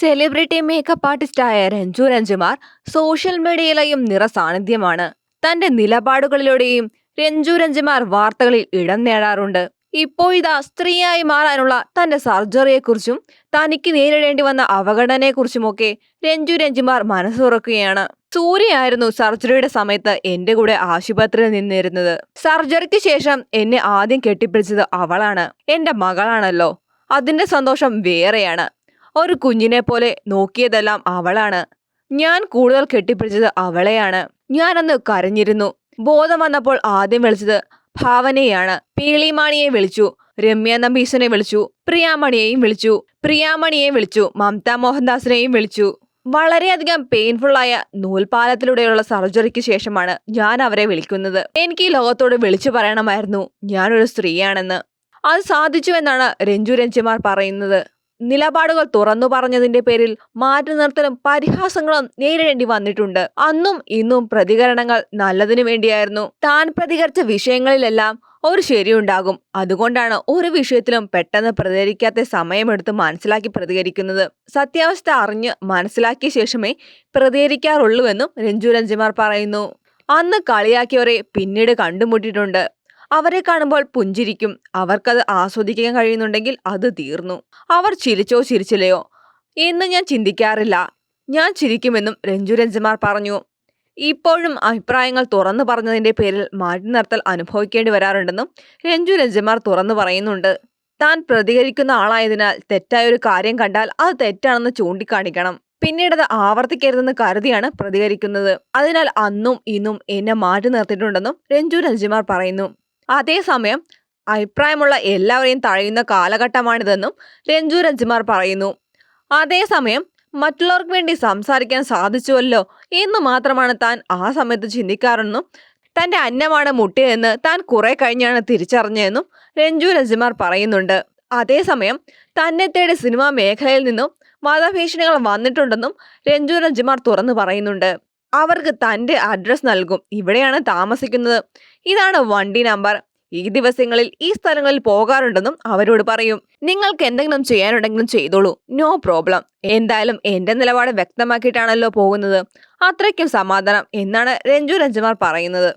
Celebrity makeup ആർട്ടിസ്റ്റായ Renju Renjumar social മീഡിയയിലെയും നിറസാന്നിധ്യമാണ് തന്റെ നിലപാടുകളിലൂടെയും രഞ്ജു രഞ്ജുമാർ വാർത്തകളിൽ ഇടം നേടാറുണ്ട്. ഇപ്പോഴിതാ സ്ത്രീയായി മാറാനുള്ള തന്റെ സർജറിയെക്കുറിച്ചും തനിക്ക് നേരിടേണ്ടി വന്ന അവഗണനയെക്കുറിച്ചുമൊക്കെ രഞ്ജു രഞ്ജുമാർ മനസ്സുറക്കുകയാണ്. സൂര്യയായിരുന്നു സർജറിയുടെ സമയത്ത് എന്റെ കൂടെ ആശുപത്രിയിൽ നിന്നിരുന്നത്. സർജറിക്ക് ശേഷം എന്നെ ആദ്യം കെട്ടിപ്പിടിച്ചത് അവളാണ്. എന്റെ മകളാണല്ലോ. അതിന്റെ സന്തോഷം വേറെയാണ്. ഒരു കുഞ്ഞിനെ പോലെ നോക്കിയതെല്ലാം അവളാണ്. ഞാൻ കൂടുതൽ കെട്ടിപ്പിടിച്ചത് അവളെയാണ്. ഞാൻ അന്ന് കരഞ്ഞിരുന്നു. ബോധം വന്നപ്പോൾ ആദ്യം വിളിച്ചത് ഭാവനയാണ് പീളിമാണിയെ വിളിച്ചു. രമ്യ നമ്പീശനെ വിളിച്ചു. പ്രിയാമണിയെയും വിളിച്ചു. പ്രിയാമണിയെ വിളിച്ചു. മമത മോഹൻദാസിനെയും വിളിച്ചു. വളരെയധികം പെയിൻഫുള്ളായ നൂൽപാലത്തിലൂടെയുള്ള സർജറിക്ക് ശേഷമാണ് ഞാൻ അവരെ വിളിക്കുന്നത്. എനിക്ക് ഈ ലോകത്തോട് വിളിച്ചു പറയണമായിരുന്നു. ഞാനൊരു സ്ത്രീയാണെന്ന്. അത് സാധിച്ചു എന്നാണ് രഞ്ജു രഞ്ജിമാർ പറയുന്നത്. നിലപാടുകൾ തുറന്നു പറഞ്ഞതിന്റെ പേരിൽ മാറ്റി നിർത്തലും പരിഹാസങ്ങളും നേരിടേണ്ടി വന്നിട്ടുണ്ട്. അന്നും ഇന്നും പ്രതികരണങ്ങൾ നല്ലതിനു വേണ്ടിയായിരുന്നു. താൻ പ്രതികരിച്ച വിഷയങ്ങളിലെല്ലാം ഒരു ശരിയുണ്ടാകും. അതുകൊണ്ടാണ് ഒരു വിഷയത്തിലും പെട്ടെന്ന് പ്രതികരിക്കാത്ത സമയമെടുത്ത് മനസ്സിലാക്കി പ്രതികരിക്കുന്നത്. സത്യാവസ്ഥ അറിഞ്ഞ് മനസ്സിലാക്കിയ ശേഷമേ പ്രതികരിക്കാറുള്ളൂവെന്നും രഞ്ജു രഞ്ജിമാർ പറയുന്നു. അന്ന് കളിയാക്കിയവരെ പിന്നീട് കണ്ടുമുട്ടിയിട്ടുണ്ട്. അവരെ കാണുമ്പോൾ പുഞ്ചിരിക്കും. അവർക്കത് ആസ്വദിക്കാൻ കഴിയുന്നുണ്ടെങ്കിൽ അത് തീർന്നു. അവർ ചിരിച്ചോ ചിരിച്ചില്ലയോ? എന്ന് ഞാൻ ചിന്തിക്കാറില്ല. ഞാൻ ചിരിക്കുമെന്നും രഞ്ജു രഞ്ജമാർ പറഞ്ഞു. ഇപ്പോഴും അഭിപ്രായങ്ങൾ തുറന്നു പറഞ്ഞതിന്റെ പേരിൽ മാറ്റി നിർത്തൽ അനുഭവിക്കേണ്ടി വരാറുണ്ടെന്നും രഞ്ജു രഞ്ജമാർ തുറന്നു പറയുന്നുണ്ട്. താൻ പ്രതികരിക്കുന്ന ആളായതിനാൽ തെറ്റായ ഒരു കാര്യം കണ്ടാൽ അത് തെറ്റാണെന്ന് ചൂണ്ടിക്കാണിക്കണം. പിന്നീട് അത് ആവർത്തിക്കരുതെന്ന് കരുതിയാണ് പ്രതികരിക്കുന്നത്. അതിനാൽ അന്നും ഇന്നും എന്നെ മാറ്റി നിർത്തിയിട്ടുണ്ടെന്നും രഞ്ജു രഞ്ജിമാർ പറയുന്നു. അതേസമയം അഭിപ്രായമുള്ള എല്ലാവരെയും തഴയുന്ന കാലഘട്ടമാണിതെന്നും രഞ്ജു രഞ്ജിമാർ പറയുന്നു. അതേസമയം മറ്റുള്ളവർക്ക് വേണ്ടി സംസാരിക്കാൻ സാധിച്ചുവല്ലോ എന്ന് മാത്രമാണ് താൻ ആ സമയത്ത് ചിന്തിക്കാറെന്നും തന്റെ അന്നമാണ് മുട്ടിയതെന്ന് താൻ കുറെ കഴിഞ്ഞാണ് തിരിച്ചറിഞ്ഞതെന്നും രഞ്ജു രഞ്ജിമാർ പറയുന്നുണ്ട്. അതേസമയം തന്നെ തേടി സിനിമാ മേഖലയിൽ നിന്നും വധഭീഷണികൾ വന്നിട്ടുണ്ടെന്നും രഞ്ജു രഞ്ജിമാർ തുറന്നു പറയുന്നുണ്ട്. അവർക്ക് തന്റെ അഡ്രസ് നൽകും. ഇവിടെയാണ് താമസിക്കുന്നത്. ഇതാണ് വണ്ടി നമ്പർ ഈ ദിവസങ്ങളിൽ ഈ സ്ഥലങ്ങളിൽ പോകാറുണ്ടെന്നും അവരോട് പറയും. നിങ്ങൾക്ക് എന്തെങ്കിലും ചെയ്യാനുണ്ടെങ്കിലും ചെയ്തോളൂ. നോ പ്രോബ്ലം എന്തായാലും എന്റെ നിലപാട് വ്യക്തമാക്കിയിട്ടാണല്ലോ പോകുന്നത്. അത്രയ്ക്കും സമാധാനം എന്നാണ് രഞ്ജു രഞ്ജമാർ പറയുന്നത്.